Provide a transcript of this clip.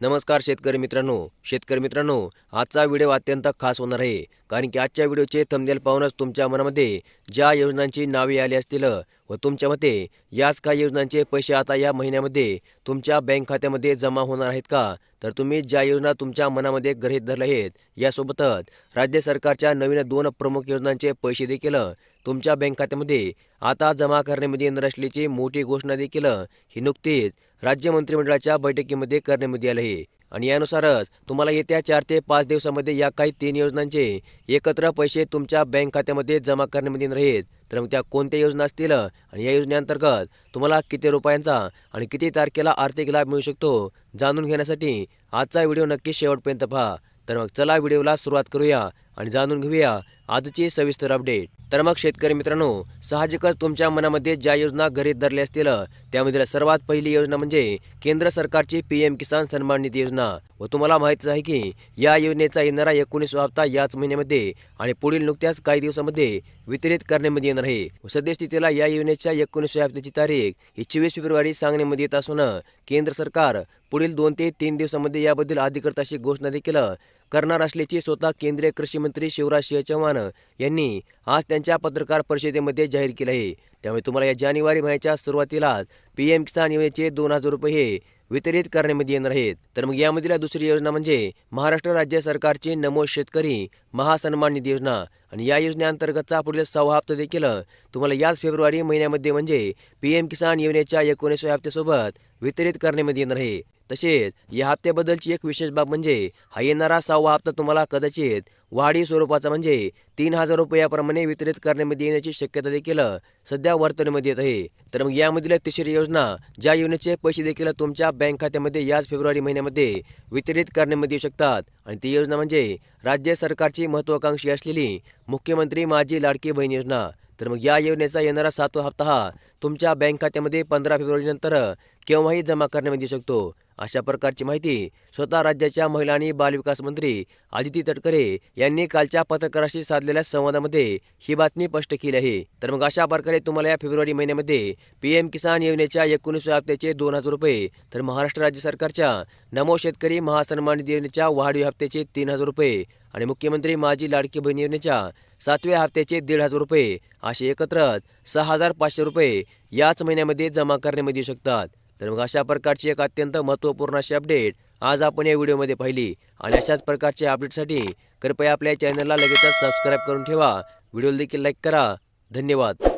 नमस्कार शेतकरी मित्रांनो. शेतकरी मित्रांनो आजचा व्हिडिओ अत्यंत खास होणार आहे. कारण की आजच्या व्हिडिओचे थंबनेल पाहूनच तुमच्या मनामध्ये ज्या योजनांची नावे आली असतील व तुमच्या मते याच काही योजनांचे पैसे आता या महिन्यामध्ये तुमच्या बँक खात्यामध्ये जमा होणार आहेत का? तर तुम्ही ज्या योजना तुमच्या मनामध्ये गृहीत धरल्या आहेत यासोबतच राज्य सरकारच्या नवीन दोन प्रमुख योजनांचे पैसे देखील तुमच्या बँक खात्यामध्ये आता जमा करण्यामध्ये येणार असल्याची मोठी घोषणा देखील ही नुकतीच राज्य मंत्रिमंडळाच्या बैठकीमध्ये करण्यामध्ये आलं. आहे आणि यानुसारच तुम्हाला येत्या चार ते पाच दिवसामध्ये या काही तीन योजनांचे एकत्र पैसे तुमच्या बँक खात्यामध्ये जमा करण्यामध्ये येणार आहेत. तर मग त्या कोणत्या योजना असतील? आणि या योजनेअंतर्गत तुम्हाला किती रुपयांचा आणि किती तारखेला आर्थिक लाभ मिळू शकतो जाणून घेण्यासाठी आजचा व्हिडिओ नक्की शेवटपर्यंत पहा. तर मग चला व्हिडिओला सुरुवात करूया आणि जाणून घेऊया आजची सविस्तर अपडेट. तर मग शेतकरी मित्रांनो साहजिकच तुमच्या मनामध्ये ज्या योजना घरी धरल्या असतील त्यामधील सर्वात पहिली योजना म्हणजे केंद्र सरकारची पीएम किसान सन्मान निधी योजना. व तुम्हाला माहितीच आहे की या योजनेचा येणारा एकोणीसवा हप्ता याच महिन्यामध्ये आणि पुढील नुकत्याच काही दिवसामध्ये वितरित करण्यामध्ये येणार आहे. व सद्यस्थितीला या योजनेच्या एकोणीसव्या हप्त्याची तारीख ही चोवीस फेब्रुवारी सांगण्यामध्ये येत असून केंद्र सरकार पुढील दोन ते तीन दिवसामध्ये याबद्दल अधिकृत अशी घोषणा देखील करणार असल्याची स्वतः केंद्रीय कृषी मंत्री शिवराज सिंह चव्हाण यांनी आज त्यांच्या पत्रकार परिषदेमध्ये जाहीर केलं आहे. त्यामुळे तुम्हाला या जानेवारी महिन्याच्या सुरुवातीलाच पी एम किसान योजनेचे दोन हजार रुपये हे वितरित करण्यामध्ये येणार आहेत. तर मग यामधील दुसरी योजना म्हणजे महाराष्ट्र राज्य सरकारची नमो शेतकरी महासन्मान निधी योजना. आणि या योजनेअंतर्गतचा पुढील सहा हप्ता देखील तुम्हाला याच फेब्रुवारी महिन्यामध्ये म्हणजे पी एम किसान योजनेच्या एकोणीसव्या हप्त्यासोबत वितरित करण्यामध्ये येणार आहे. तसेच या हप्त्याबद्दलची एक विशेष बाब म्हणजे हा येणारा सहावा हप्ता तुम्हाला कदाचित वाढी स्वरूपाचा म्हणजे तीन हजार रुपयाप्रमाणे वितरित करण्यामध्ये येण्याची शक्यता देखील सध्या वर्तवण्यामध्ये येत आहे. तर मग यामधील तिसरी योजना ज्या योजनेचे पैसे देखील तुमच्या बँक खात्यामध्ये याच फेब्रुवारी महिन्यामध्ये वितरित करण्यामध्ये येऊ शकतात. आणि ती योजना म्हणजे राज्य सरकारची महत्वाकांक्षी असलेली मुख्यमंत्री माझी लाडकी बहीण योजना. तर मग या योजनेचा येणारा सातवा हप्ता हा तुमच्या बँक खात्यामध्ये पंधरा फेब्रुवारीनंतर केव्हाही जमा करण्यामध्ये येऊ शकतो. अशा प्रकारची माहिती स्वतः राज्याच्या महिला आणि बालविकास मंत्री आदिती तटकरे यांनी कालच्या पत्रकाराशी साधलेल्या संवादामध्ये ही बातमी स्पष्ट केली आहे. तर मग अशा प्रकारे तुम्हाला या फेब्रुवारी महिन्यामध्ये पी एम किसान योजनेच्या एकोणीसव्या हप्त्याचे दोन हजार रुपये तर महाराष्ट्र राज्य सरकारच्या नमो शेतकरी महासन्मान निधी योजनेच्या वाढीव हप्त्याचे तीन हजार रुपये आणि मुख्यमंत्री माझी लाडकी बहीण योजनेच्या सातव्या हप्त्याचे दीड हजार रुपये असे एकत्रच सहा हजार पाचशे रुपये याच महिन्यामध्ये जमा करण्यामध्ये येऊ शकतात. तर मग अशा प्रकारची एक अत्यंत महत्त्वपूर्ण अशी अपडेट आज आपण या व्हिडिओमध्ये पाहिली. आणि अशाच प्रकारच्या अपडेटसाठी कृपया आपल्या चॅनलला लगेचच सबस्क्राईब करून ठेवा. व्हिडिओला देखील लाईक करा. धन्यवाद.